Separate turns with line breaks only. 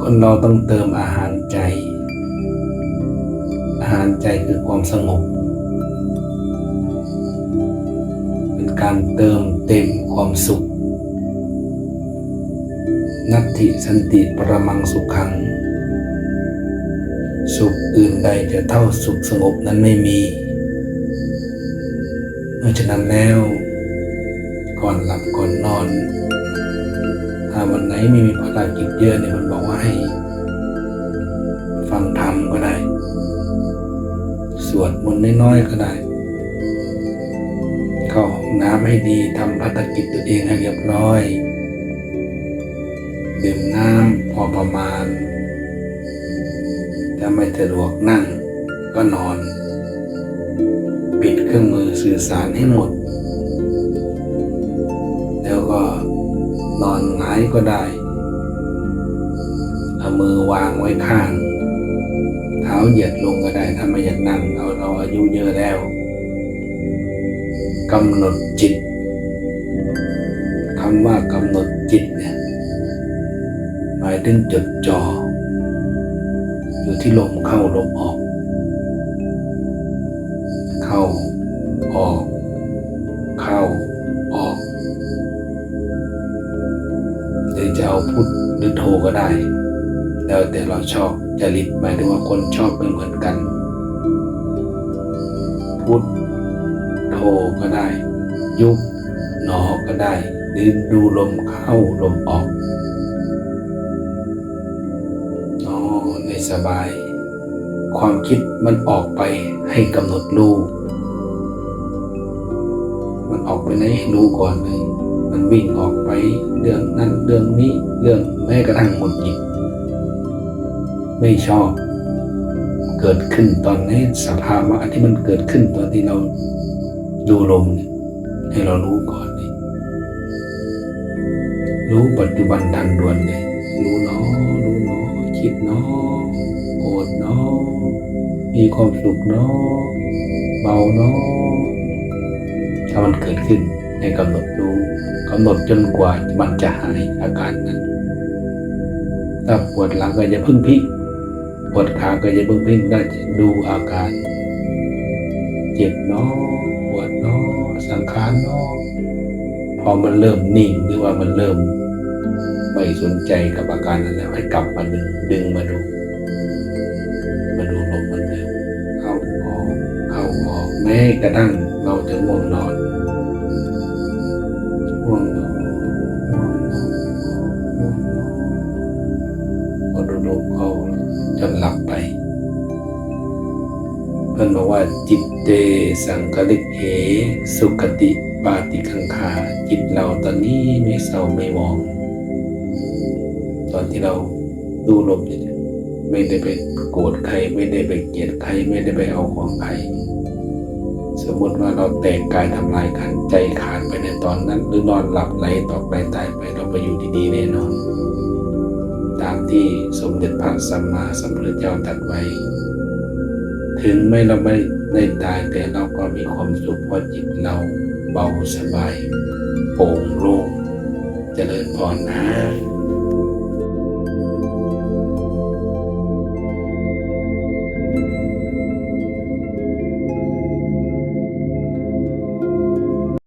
คนเราต้องเติมอาหารใจ อาหารใจคือความสงบ เป็นการเติมเต็มความสุข นัตถิสันติประมังสุขขัง สุขอื่นใดจะเท่าสุขสงบนั้นไม่มีเพราะฉะนั้นแล้ว ก่อนหลับก่อนนอน วันไหนไม่มีภารกิจเยอะเนี่ยมันบอกว่าให้ฟังธรรมก็ได้ สวดมนต์น้อยๆก็ได้ เข้าห้องน้ำให้ดีทำภารกิจตัวเองให้เรียบร้อย ดื่มน้ำพอประมาณ ถ้าไม่สะดวกนั่งก็นอน ปิดเครื่องมือสื่อสารให้หมด นอนหงายก็ได้ เอามือวางไว้ข้าง เท้าเหยียดลงก็ได้ถ้าไม่อยากนั่งเอาเราอายุเยอะแล้วกำหนดจิตคำว่ากำหนดจิตเนี่ยหมายถึงจดจ่ออยู่ที่ลมเข้าลมออก รือจะเอาพุทธหรือโทก็ได้ แล้วแต่เราชอบจริตหมายถึงว่าคนชอบไม่เหมือนกัน พุทธโทก็ได้ ยุบหนอก็ได้ หรือดูลมเข้าลมออกอ๋อในสบาย ความคิดมันออกไปให้กำหนดรูมันออกไปไหนให้รู้ก่อนเลย มันวิ่งออกไปเรื่องนั้นเรื่องนี้เรื่องแม้กระทั่งหมดหยิบไม่ชอบ เกิดขึ้นตอนนี้สภาวะที่มันเกิดขึ้นตอนที่เราดูลมเนี่ยให้เรารู้ก่อนเลยรู้ปัจจุบันทันด่วนเลยรู้เนาะรู้เนาะคิดเนาะโกรธเนาะมีความสุขเนาะเบาเนาะถ้ามันเกิดขึ้นให้กำหนดรู้ กำหนดจนกว่ามันจะหายอาการนั้น ถ้าปวดหลังก็อย่าพึ่งพิกปวดขาก็อย่าพึ่งพิกได้ดูอาการ เจ็บเนาะปวดเนาะสังขารเนาะพอมันเริ่มนิ่งหรือว่ามันเริ่ม ไม่สนใจกับอาการนั้นแล้วให้กลับมาดึงดึงมาดู มาดูลมมันเดิมเข้าออกเข้าออกแม้กระทั่ง ง่วงนอนง่วงนอนง่วงนอนพอดูลมเข้าจนหลับไปเพื่อนบอกว่าจิตเตสังกลิกเหสุกติปาติคังคาจิตเราตอนนี้ไม่เศร้าไม่มอง ตอนที่เราดูลมเนี่ยไม่ได้ไปโกรธใครไม่ได้ไปเกลียดใครไม่ได้ไปเอาของใคร มมติว่าเราแตกกายทำลายกันใจขาดไปในตอนนั้น หรือนอนหลับไหลตอกไหลตายไปเราไปอยู่ดีๆแน่นอน ตามที่สมเด็จพระสัมมาสัมพุทธเจ้าตรัสไว้ ถึงไม่เราไม่ได้ตายแต่เราก็มีความสุขเพราะจิตเราเบาสบายโปร่งโล่งเจริญพรนะ